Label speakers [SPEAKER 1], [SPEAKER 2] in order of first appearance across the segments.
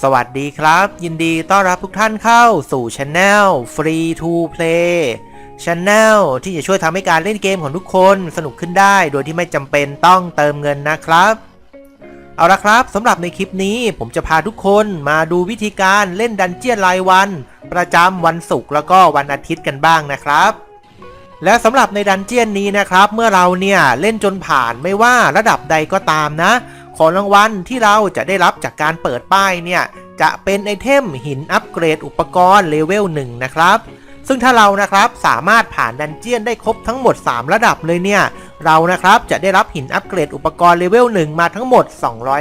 [SPEAKER 1] สวัสดีครับ ยินดีต้อนรับทุกท่านเข้าสู่ช anel Free to Play Channel ที่จะช่วยทำให้การเล่นเกมของทุกคนสนุกขึ้นได้ โดยที่ไม่จำเป็นต้องเติมเงินนะครับ เอาละครับสำหรับในคลิปนี้ผมจะพาทุกคนมาดูวิธีการเล่นดันเจียนรายวัน ประจำวันศุกร์แล้วก็วันอาทิตย์กันบ้างนะครับและสำหรับในดันเจียนนี้นะครับ เมื่อเราเนี่ยเล่นจนผ่านไม่ว่าระดับใดก็ตามนะ ของรางวัลที่เราจะได้รับจากการเปิดป้ายเนี่ย จะเป็นไอเทมหินอัปเกรดอุปกรณ์เลเวล1นะครับ ซึ่งถ้าเรานะครับสามารถผ่านดันเจียนได้ครบทั้งหมด 3 ระดับเลยเนี่ย เรานะครับจะได้รับหินอัปเกรดอุปกรณ์เลเวล1มาทั้งหมด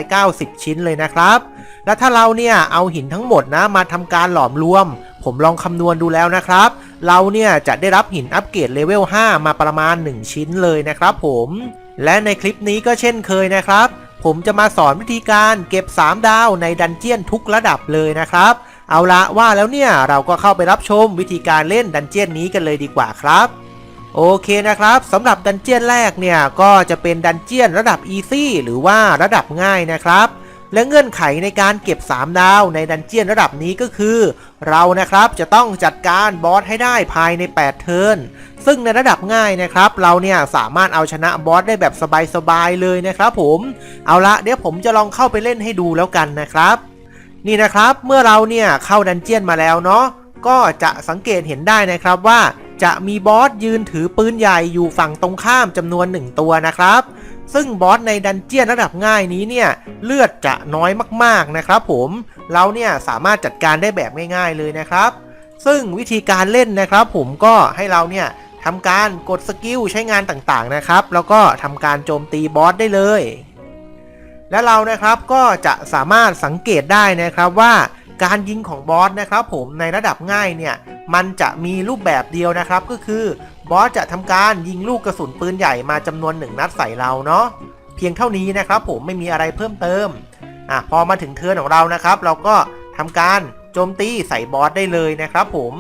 [SPEAKER 1] 290 ชิ้นเลยนะครับ และถ้าเราเนี่ยเอาหินทั้งหมดนะมาทำการหลอมรวม ผมลองคำนวณดูแล้วนะครับ เราเนี่ยจะได้รับหินอัปเกรดเลเวล5มาประมาณ 1 ชิ้นเลยนะครับผมและในคลิปนี้ก็เช่นเคยนะครับ ผมจะมาสอนวิธีการเก็บ 3 ดาวในดันเจียนทุกระดับเลยนะครับ เอาละว่าแล้วเนี่ยเราก็เข้าไปรับชมวิธีการเล่นดันเจียนนี้กันเลยดีกว่าครับ โอเคนะครับสำหรับดันเจียนแรกเนี่ยก็จะเป็นดันเจียนระดับอีซี่หรือว่าระดับง่ายนะครับและเงื่อนไขในการเก็บ 3 ดาวในดันเจียนระดับนี้ก็คือ เรานะครับจะต้องจัดการบอสให้ได้ภายใน 8 เทิร์น ซึ่งในระดับง่ายนะครับ เราเนี่ยสามารถเอาชนะบอสได้แบบสบายๆเลยนะครับผม เอาละเดี๋ยวผมจะลองเข้าไปเล่นให้ดูแล้วกันนะครับ นี่นะครับเมื่อเราเนี่ยเข้าดันเจียนมาแล้วเนาะก็จะสังเกตเห็นได้นะครับว่าจะมีบอสยืนถือปืนใหญ่อยู่ฝั่งตรงข้ามจำนวนหนึ่งตัวนะครับ ซึ่งบอสในดันเจียนระดับง่ายนี้เนี่ยเลือดจะน้อยมากๆนะครับผม เราเนี่ยสามารถจัดการได้แบบง่ายๆเลยนะครับ ซึ่งวิธีการเล่นนะครับผมก็ให้เราเนี่ย ทำการกดสกิลใช้งานต่างๆนะครับ แล้วก็ทำการโจมตีบอสได้เลย และเรานะครับก็จะสามารถสังเกตได้นะครับว่าการยิงของบอสนะครับผมในระดับง่ายเนี่ยมันจะมีรูปแบบเดียวนะครับก็คือบอสจะทำการยิงลูกกระสุนปืนใหญ่มาจำนวนหนึ่งนัดใส่เราเนาะเพียงเท่านี้นะครับผมไม่มีอะไรเพิ่มเติมอะพอมาถึงเทิร์นของเรานะครับ เราก็ทำการโจมตีใส่บอสได้เลยนะครับผม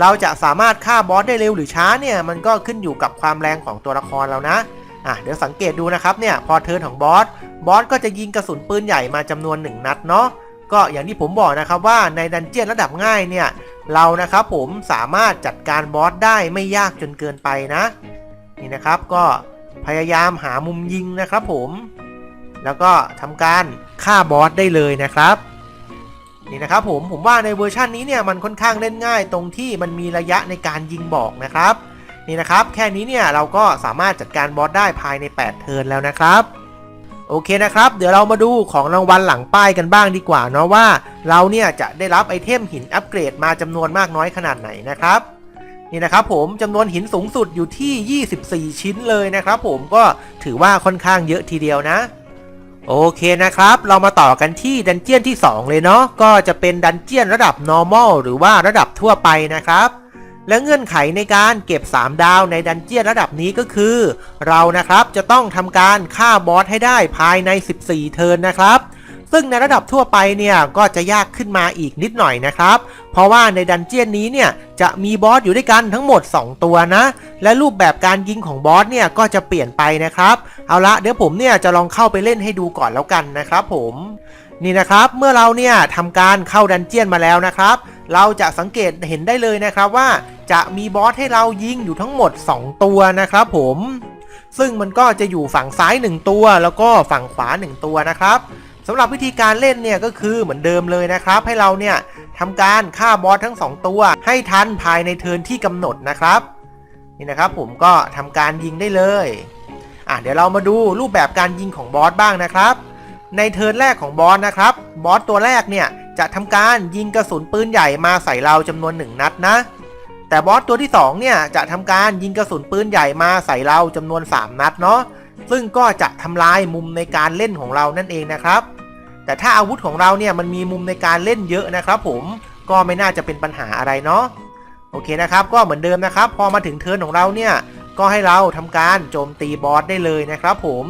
[SPEAKER 1] เราจะสามารถฆ่าบอสได้เร็วหรือช้าเนี่ยมันก็ขึ้นอยู่กับความแรงของตัวละครเรานะอะเดี๋ยวสังเกตดูนะครับเนี่ยพอเทิร์นของบอสบอสก็จะยิงกระสุนปืนใหญ่มาจำนวนหนึ่งนัดเนาะก็อย่างที่ผมบอกนะครับว่าในดันเจียนระดับง่ายเนี่ยเรานะครับผมสามารถจัดการบอสได้ไม่ยากจนเกินไปนะ นี่นะครับก็พยายามหามุมยิงนะครับผม แล้วก็ทำการฆ่าบอสได้เลยนะครับ นี่นะครับผมผมว่าในเวอร์ชันนี้เนี่ยมันค่อนข้างเล่นง่ายตรงที่มันมีระยะในการยิงบอกนะครับนี่นะครับแค่นี้เนี่ยเราก็สามารถจัดการบอสได้ภายใน 8 เทิร์นแล้วนะครับโอเคนะครับ เดี๋ยวเรามาดูของรางวัลหลังป้ายกันบ้างดีกว่าเนาะว่า เราเนี่ยจะได้รับไอเทมหินอัปเกรดมาจำนวนมากน้อยขนาดไหนนะครับนี่นะครับผมจำนวนหินสูงสุดอยู่ที่ 24 ชิ้นเลยนะครับผมก็ถือว่าค่อนข้างเยอะทีเดียวนะ โอเคนะครับ เรามาต่อกันที่ดันเจียนที่ 2 เลยเนาะ ก็จะเป็นดันเจียนระดับ normal หรือว่าระดับทั่วไปนะครับ และเงื่อนไขในการเก็บ 3 ดาวในดันเจียนระดับนี้ก็คือ เรานะครับจะต้องทำการฆ่าบอสให้ได้ภายใน 14 เทิร์นนะครับ ซึ่งในระดับทั่วไปเนี่ยก็จะยากขึ้นมาอีกนิดหน่อยนะครับ เพราะว่าในดันเจียนนี้เนี่ยจะมีบอสอยู่ด้วยกันทั้งหมด 2 ตัวนะ และรูปแบบการยิงของบอสเนี่ยก็จะเปลี่ยนไปนะครับ เอาละเดี๋ยวผมเนี่ยจะลองเข้าไปเล่นให้ดูก่อนแล้วกันนะครับผมนี่นะครับเมื่อเราเนี่ยทำการเข้าดันเจียนมาแล้วนะครับ เราจะสังเกตเห็นได้เลยนะครับว่าจะมีบอสให้เรายิงอยู่ทั้งหมด 2 ตัวนะครับผมซึ่งมันก็จะอยู่ฝั่งซ้าย 1 ตัว แล้วก็ฝั่งขวา 1 ตัวนะครับ สำหรับวิธีการเล่นเนี่ยก็คือเหมือนเดิมเลยนะครับ ให้เราเนี่ยทำการฆ่าบอสทั้ง 2 ตัว ให้ทันภายในเทิร์นที่กำหนดนะครับนี่นะครับผมก็ทำการยิงได้เลยอะเดี๋ยวเรามาดูรูปแบบการยิงของบอสบ้างนะครับ ในเทิร์นแรกของบอสนะครับบอสตัวแรกเนี่ยจะทำการยิงกระสุนปืนใหญ่มาใส่เราจำนวนหนึ่งนัดนะ แต่บอสตัวที่2เนี่ยจะทำการยิงกระสุนปืนใหญ่มาใส่เราจำนวน 3 นัดเนาะซึ่งก็จะทำลายมุมในการเล่นของเรานั่นเองนะครับ แต่ถ้าอาวุธของเราเนี่ยมันมีมุมในการเล่นเยอะนะครับผมก็ไม่น่าจะเป็นปัญหาอะไรเนาะโอเคนะครับ ก็เหมือนเดิมนะครับ พอมาถึงเทิร์นของเราเนี่ยก็ให้เราทำการโจมตีบอสได้เลยนะครับผม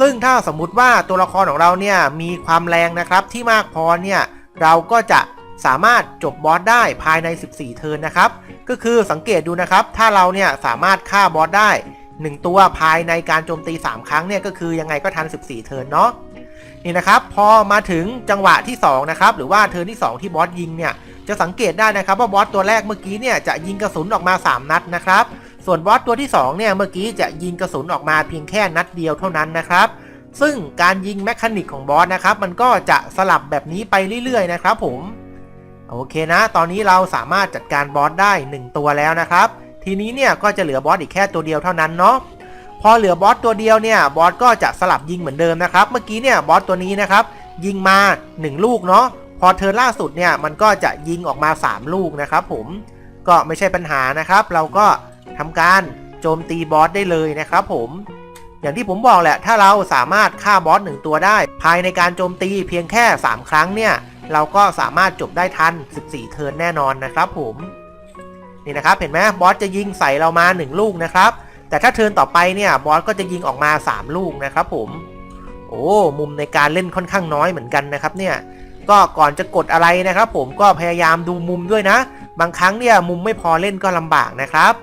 [SPEAKER 1] ซึ่งถ้าสมมุติว่าตัวละครของเราเนี่ยมีความแรงนะครับที่มากพอเนี่ยเราก็จะสามารถจบบอสได้ภายใน 14 เทิร์นนะครับ ก็คือสังเกตดูนะครับ ถ้าเราเนี่ยสามารถฆ่าบอสได้ 1 ตัวภายในการโจมตี 3 ครั้งเนี่ยก็คือยังไงก็ทัน 14 เทิร์นเนาะ นี่นะครับพอมาถึงจังหวะที่2นะครับหรือว่าเทิร์นที่ 2 ที่บอสยิงเนี่ยจะสังเกตได้นะครับว่าบอสตัวแรกเมื่อกี้เนี่ยจะยิงกระสุนออกมา 3 นัดนะครับส่วนบอสตัวที่2เนี่ยเมื่อกี้จะยิงกระสุนออกมาเพียงแค่นัดเดียวเท่านั้นนะครับซึ่งการยิงแมคานิกของบอสนะครับมันก็จะสลับแบบนี้ไปเรื่อยๆนะครับผมโอเคนะ ตอนนี้เราสามารถจัดการบอสได้ 1 ตัวแล้วนะครับ ทีนี้เนี่ยก็จะเหลือบอสอีกแค่ตัวเดียวเท่านั้นเนาะ พอเหลือบอสตัวเดียวเนี่ยบอสก็จะสลับยิงเหมือนเดิมนะครับ เมื่อกี้เนี่ยบอสตัวนี้นะครับยิงมา 1 ลูกเนาะพอเทิร์นล่าสุดเนี่ยมันก็จะยิงออกมา 3 ลูกนะครับผมก็ไม่ใช่ปัญหานะครับ เราก็ทำการโจมตีบอสได้เลยนะครับผมอย่างที่ผมบอกแหละ ถ้าเราสามารถฆ่าบอสหนึ่งตัวได้ ภายในการโจมตีเพียงแค่ 3 ครั้งเนี่ย เราก็สามารถจบได้ทัน 14 เทิร์นแน่นอนนะครับผม นี่นะครับ เห็นไหมบอสจะยิงใส่เรามา 1 ลูกนะครับ แต่ถ้าเทิร์นต่อไปเนี่ยบอสก็จะยิงออกมา 3 ลูกนะครับผม โอ้มุมในการเล่นค่อนข้างน้อยเหมือนกันนะครับเนี่ยก็ก่อนจะกดอะไรนะครับ ผมก็พยายามดูมุมด้วยนะ บางครั้งเนี่ยมุมไม่พอเล่นก็ลำบากนะครับ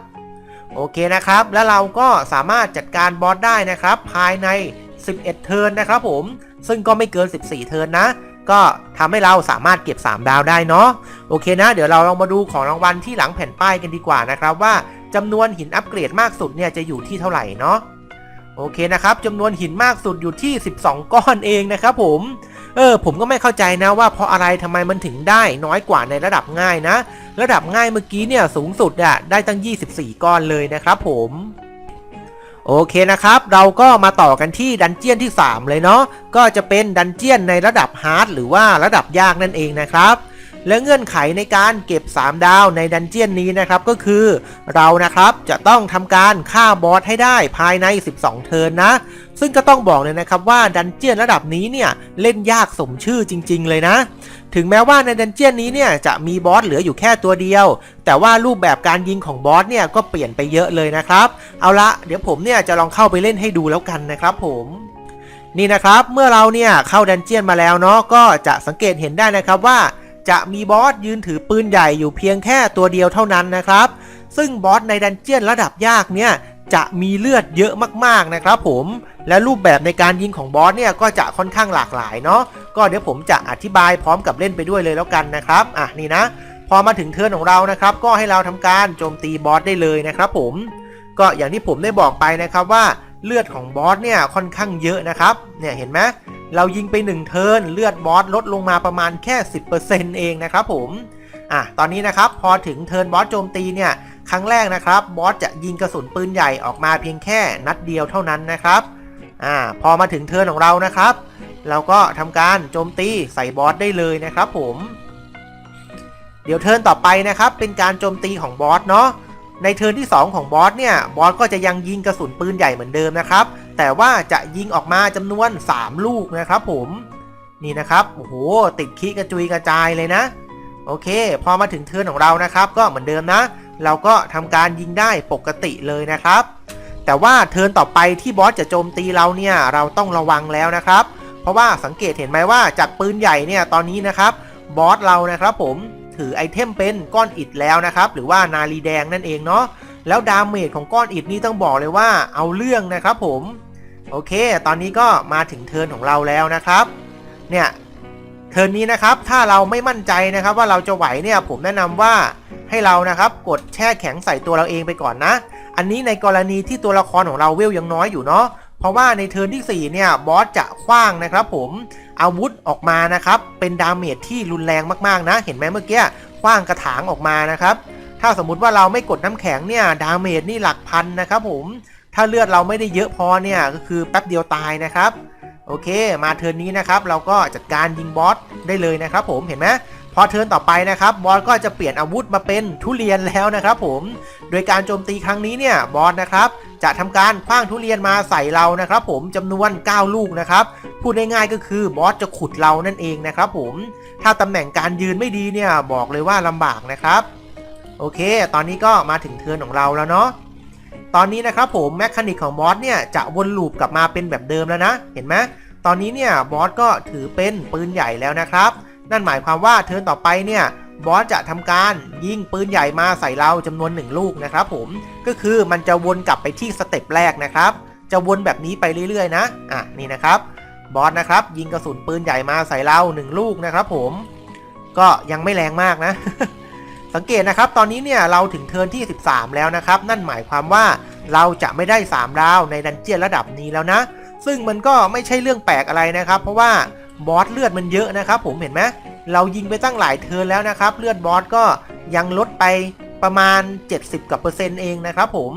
[SPEAKER 1] โอเคนะครับ แล้วเราก็สามารถจัดการบอสได้นะครับ ภายใน 11 เทิร์นนะครับผม ซึ่งก็ไม่เกิน 14 เทิร์นนะ ก็ทำให้เราสามารถเก็บ 3 ดาวได้เนาะ โอเคนะ เดี๋ยวเราลองมาดูของรางวัลที่หลังแผ่นป้ายกันดีกว่านะครับว่า จำนวนหินอัปเกรดมากสุดเนี่ยจะอยู่ที่เท่าไหร่เนาะโอเคนะครับจำนวนหินมากสุดอยู่ที่ 12 ก้อนเองนะครับผมเออผมก็ไม่เข้าใจนะว่าเพราะอะไรทำไมมันถึงได้น้อยกว่าในระดับง่ายนะ ระดับง่ายเมื่อกี้เนี่ยสูงสุดอะได้ตั้ง 24 ก้อนเลยนะครับผมโอเคนะครับ เราก็มาต่อกันที่ดันเจียนที่ 3 เลยเนาะก็จะเป็นดันเจียนในระดับฮาร์ดหรือว่าระดับยากนั่นเองนะครับ และเงื่อนไขในการเก็บ 3 ดาวในดันเจียนนี้นะครับก็คือ เรานะครับจะต้องทำการฆ่าบอสให้ได้ภายใน 12 เทิร์นนะ ซึ่งก็ต้องบอกเลยนะครับว่าดันเจียนระดับนี้เนี่ยเล่นยากสมชื่อจริง ๆ เลยนะ ถึงแม้ว่าในดันเจียนนี้เนี่ยจะมีบอสเหลืออยู่แค่ตัวเดียว แต่ว่ารูปแบบการยิงของบอสเนี่ยก็เปลี่ยนไปเยอะเลยนะครับ เอาละเดี๋ยวผมเนี่ยจะลองเข้าไปเล่นให้ดูแล้วกันนะครับผมนี่นะครับ เมื่อเราเนี่ยเข้าดันเจียนมาแล้วเนาะก็จะสังเกตเห็นได้นะครับว่า จะมีบอสยืนถือปืนใหญ่อยู่เพียงแค่ตัวเดียวเท่านั้นนะครับ ซึ่งบอสในดันเจียนระดับยากเนี่ยจะมีเลือดเยอะมากๆนะครับผมและรูปแบบในการยิงของบอสเนี่ยก็จะค่อนข้างหลากหลายเนาะก็เดี๋ยวผมจะอธิบายพร้อมกับเล่นไปด้วยเลยแล้วกันนะครับอะนี่นะ พอมาถึงเทิร์นของเรานะครับ ก็ให้เราทำการโจมตีบอสได้เลยนะครับผมก็อย่างที่ผมได้บอกไปนะครับว่าเลือดของบอสเนี่ยค่อนข้างเยอะนะครับเนี่ยเห็นไหม เรายิงไป 1 เทิร์นเลือดบอสลดลงมาประมาณแค่ 10%เองนะครับผมอะตอนนี้นะครับพอถึงเทิร์นบอสโจมตีเนี่ยครั้งแรกนะครับบอสจะยิงกระสุนปืนใหญ่ออกมาเพียงแค่นัดเดียวเท่านั้นนะครับอ่าพอมาถึงเทิร์นของเรานะครับ เราก็ทำการโจมตีใส่บอสได้เลยนะครับผมเดี๋ยวเทิร์นต่อไปนะครับเป็นการโจมตีของบอสเนาะในเทิร์นที่ 2 ของบอสเนี่ยบอสก็จะยังยิงกระสุนปืนใหญ่เหมือนเดิมนะครับ แต่ว่าจะยิงออกมาจำนวน 3 ลูกนะครับผมนี่นะครับโอ้โหติดคีกระจุยกระจายเลยนะ โอเค พอมาถึงเทิร์นของเรานะครับ ก็เหมือนเดิมนะ เราก็ทำการยิงได้ปกติเลยนะครับ แต่ว่าเทิร์นต่อไปที่บอสจะโจมตีเราเนี่ยเราต้องระวังแล้วนะครับ เพราะว่าสังเกตเห็นไหมว่าจากปืนใหญ่เนี่ยตอนนี้นะครับบอสเรานะครับผมถือไอเทมเป็นก้อนอิฐแล้วนะครับ หรือว่านาลีแดงนั่นเองเนาะแล้วดาเมจของก้อนอิฐนี่ต้องบอกเลยว่าเอาเรื่องนะครับผม โอเค ตอนนี้ก็มาถึงเทิร์นของเราแล้วนะครับ เนี่ย เทิร์นนี้นะครับ ถ้าเราไม่มั่นใจนะครับ ว่าเราจะไหวเนี่ย ผมแนะนำว่าให้เรานะครับกดแช่แข็งใส่ตัวเราเองไปก่อนนะ อันนี้ในกรณีที่ตัวละครของเราเวลยังน้อยอยู่เนาะ เพราะว่าในเทิร์นที่ 4 เนี่ย บอสจะคว้างนะครับ ผม อาวุธออกมานะครับ เป็นดาเมจที่รุนแรงมากๆนะ เห็นไหมเมื่อกี้คว้างกระถางออกมานะครับ ถ้าสมมุติว่าเราไม่กดน้ำแข็งเนี่ย ดาเมจนี่หลักพันนะครับ ผม ถ้าเลือดเราไม่ได้เยอะพอเนี่ยก็คือแป๊บเดียวตายนะครับโอเค มาเทิร์นนี้นะครับ เราก็จัดการยิงบอสได้เลยนะครับผมเห็นไหมพอเทิร์นต่อไปนะครับบอสก็จะเปลี่ยนอาวุธมาเป็นทุเรียนแล้วนะครับผมโดยการโจมตีครั้งนี้เนี่ยบอสนะครับจะทำการคว้างทุเรียนมาใส่เรานะครับผมจำนวน 9 ลูกนะครับพูดง่ายๆก็คือบอสจะขุดเรานั่นเองนะครับผมถ้าตำแหน่งการยืนไม่ดีเนี่ยบอกเลยว่าลำบากนะครับ โอเค ตอนนี้ก็มาถึงเทิร์นของเราแล้วเนาะ ตอนนี้นะครับผมแมคานิกของบอสเนี่ยจะวนลูปกลับมาเป็นแบบเดิมแล้วนะ เห็นไหมตอนนี้เนี่ยบอสก็ถือเป็นปืนใหญ่แล้วนะครับ นั่นหมายความว่าเทิร์นต่อไปเนี่ยบอสจะทำการยิงปืนใหญ่มาใส่เราจำนวนหนึ่งลูกนะครับผมก็คือมันจะวนกลับไปที่สเต็ปแรกนะครับ จะวนแบบนี้ไปเรื่อยๆ นะอะนี่นะครับบอสนะครับยิงกระสุนปืนใหญ่มาใส่เราหนึ่งลูกนะครับผมก็ยังไม่แรงมากนะ สังเกตนะครับ ตอนนี้เนี่ยเราถึงเทิร์นที่ 13 แล้วนะครับ นั่นหมายความว่าเราจะไม่ได้ 3 ดาวในดันเจียนระดับนี้แล้วนะ ซึ่งมันก็ไม่ใช่เรื่องแปลกอะไรนะครับ เพราะว่าบอสเลือดมันเยอะนะครับ ผมเห็นไหมเรายิงไปตั้งหลายเทิร์นแล้วนะครับ เลือดบอสก็ยังลดไปประมาณ 70กับเปอร์เซ็นต์เองนะครับผม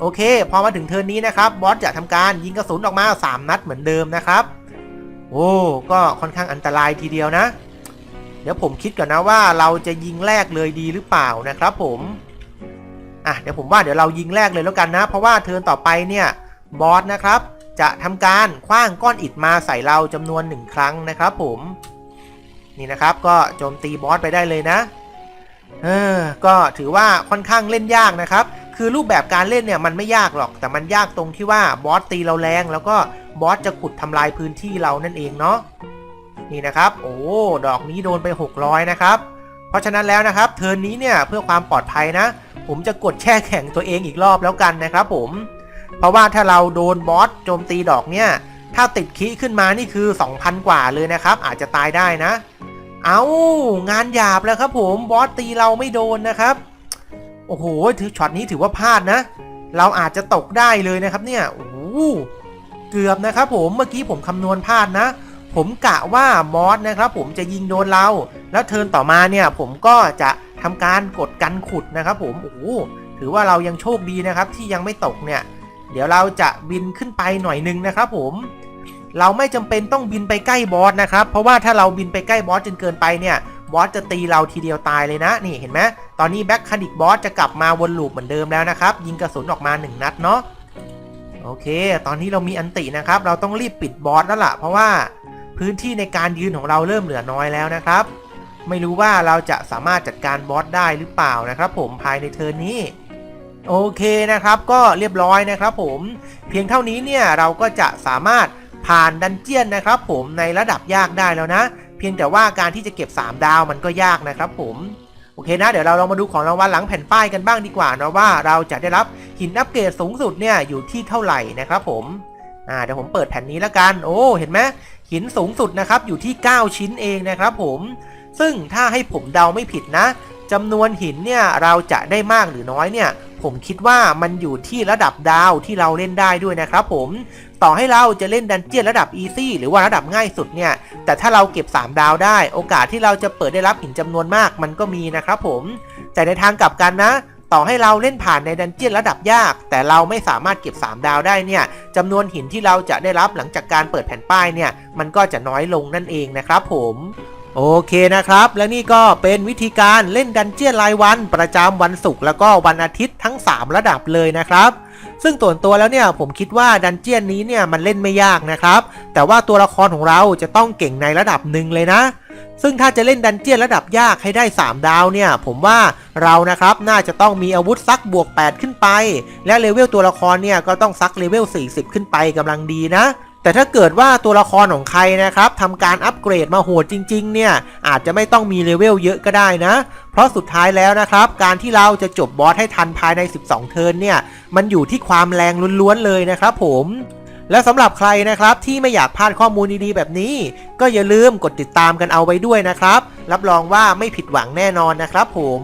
[SPEAKER 1] โอเค พอมาถึงเทิร์นนี้นะครับบอสจะทำการยิงกระสุนออกมา 3 นัดเหมือนเดิมนะครับ โอ้ก็ค่อนข้างอันตรายทีเดียวนะ เดี๋ยวผมคิดก่อนนะว่าเราจะยิงแรกเลยดีหรือเปล่านะครับผมอะเดี๋ยวผมว่าเดี๋ยวเรายิงแรกเลยแล้วกันนะ เพราะว่าเทิร์นต่อไปเนี่ยบอสนะครับ จะทำการคว้างก้อนอิฐมาใส่เราจำนวนหนึ่งครั้งนะครับ ผมนี่นะครับก็โจมตีบอสไปได้เลยนะเออก็ถือว่าค่อนข้างเล่นยากนะครับ คือรูปแบบการเล่นเนี่ยมันไม่ยากหรอก แต่มันยากตรงที่ว่าบอสตีเราแรง แล้วก็บอสจะขุดทำลายพื้นที่เรานั่นเองเนาะ นี่นะครับ โอ้ดอกนี้โดนไป 600 นะครับ เพราะฉะนั้นแล้วนะครับ เทิร์นนี้เนี่ยเพื่อความปลอดภัยนะ ผมจะกดแช่แข็งตัวเองอีกรอบแล้วกันนะครับ ผม เพราะว่าถ้าเราโดนบอสโจมตีดอกเนี่ยถ้าติดคีขึ้นมานี่คือ 2,000 กว่าเลยนะครับ อาจจะตายได้นะ เอางานหยาบแล้วครับ ผมบอสตีเราไม่โดนนะครับ โอ้โหถือช็อตนี้ถือว่าพลาดนะ เราอาจจะตกได้เลยนะครับเนี่ยโอ้เกือบนะครับผมเมื่อกี้ผมคำนวณพลาดนะ ผมกะว่าบอสนะครับผมจะยิงโดนเรา แล้วเทิร์นต่อมาเนี่ยผมก็จะทำการกดกันขุดนะครับผมโอ้โหถือว่าเรายังโชคดีนะครับที่ยังไม่ตกเนี่ย เดี๋ยวเราจะบินขึ้นไปหน่อยนึงนะครับผม เราไม่จำเป็นต้องบินไปใกล้บอสนะครับ เพราะว่าถ้าเราบินไปใกล้บอสจนเกินไปเนี่ยบอสจะตีเราทีเดียวตายเลยนะ นี่เห็นไหมตอนนี้แบ็คคานิกบอสจะกลับมาวนลูปเหมือนเดิมแล้วนะครับ ยิงกระสุนออกมา 1 นัดเนาะโอเค ตอนนี้เรามีอันตินะครับ เราต้องรีบปิดบอสแล้วล่ะ เพราะว่า พื้นที่ในการยืนของเราเริ่มเหลือน้อยแล้วนะครับ ไม่รู้ว่าเราจะสามารถจัดการบอสได้หรือเปล่านะครับผมภายในเทิร์นนี้โอเคนะครับก็เรียบร้อยนะครับผมเพียงเท่านี้เนี่ยเราก็จะสามารถผ่านดันเจียนนะครับผมในระดับยากได้แล้วนะ เพียงแต่ว่าการที่จะเก็บ 3 ดาวมันก็ยากนะครับผมโอเคนะเดี๋ยวเราลองมาดูของรางวัลหลังแผ่นป้ายกันบ้างดีกว่านะว่าเราจะได้รับหินอัปเกรดสูงสุดเนี่ยอยู่ที่เท่าไหร่นะครับผมอ่าเดี๋ยวผมเปิดแผ่นนี้แล้วกัน โอ้เห็นไหม หินสูงสุดนะครับอยู่ที่ 9 ชิ้นเองนะครับผมซึ่งถ้าให้ผมเดาไม่ผิดนะจำนวนหินเนี่ยเราจะได้มากหรือน้อยเนี่ยผมคิดว่ามันอยู่ที่ระดับดาวที่เราเล่นได้ด้วยนะครับผมต่อให้เราจะเล่นดันเจียนระดับอีซี่หรือว่าระดับง่ายสุดเนี่ยแต่ถ้าเราเก็บ 3 ดาวได้ โอกาสที่เราจะเปิดได้รับหินจำนวนมากมันก็มีนะครับผมแต่ในทางกลับกันนะ ต่อให้เราเล่นผ่านในดันเจียนระดับยาก แต่เราไม่สามารถเก็บ 3 ดาวได้เนี่ยจำนวนหินที่เราจะได้รับหลังจากการเปิดแผ่นป้ายเนี่ยมันก็จะน้อยลงนั่นเองนะครับผมโอเคนะครับ และนี่ก็เป็นวิธีการเล่นดันเจียนรายวัน ประจำวันศุกร์แล้วก็วันอาทิตย์ทั้ง 3 ระดับเลยนะครับ ซึ่งส่วนตัวแล้วเนี่ยผมคิดว่าดันเจียนนี้เนี่ยมันเล่นไม่ยากนะครับ แต่ว่าตัวละครของเราจะต้องเก่งในระดับหนึ่งเลยนะ ซึ่งถ้าจะเล่นดันเจียนระดับยากให้ได้ 3 ดาวเนี่ย ผมว่าเรานะครับน่าจะต้องมีอาวุธซักบวก 8 ขึ้นไป และเลเวลตัวละครเนี่ยก็ต้องซักเลเวล 40 ขึ้นไปกำลังดีนะแต่ถ้าเกิดว่าตัวละครของใครนะครับทำการอัปเกรดมาโหดจริง ๆ เนี่ย อาจจะไม่ต้องมีเลเวลเยอะก็ได้นะ เพราะสุดท้ายแล้วนะครับ การที่เราจะจบบอสให้ทันภายใน 12 เทิร์นเนี่ย มันอยู่ที่ความแรงล้วน ๆ เลยนะครับผม และสำหรับใครนะครับที่ไม่อยากพลาดข้อมูลดีๆแบบนี้ ก็อย่าลืมกดติดตามกันเอาไว้ด้วยนะครับ รับรองว่าไม่ผิดหวังแน่นอนนะครับผม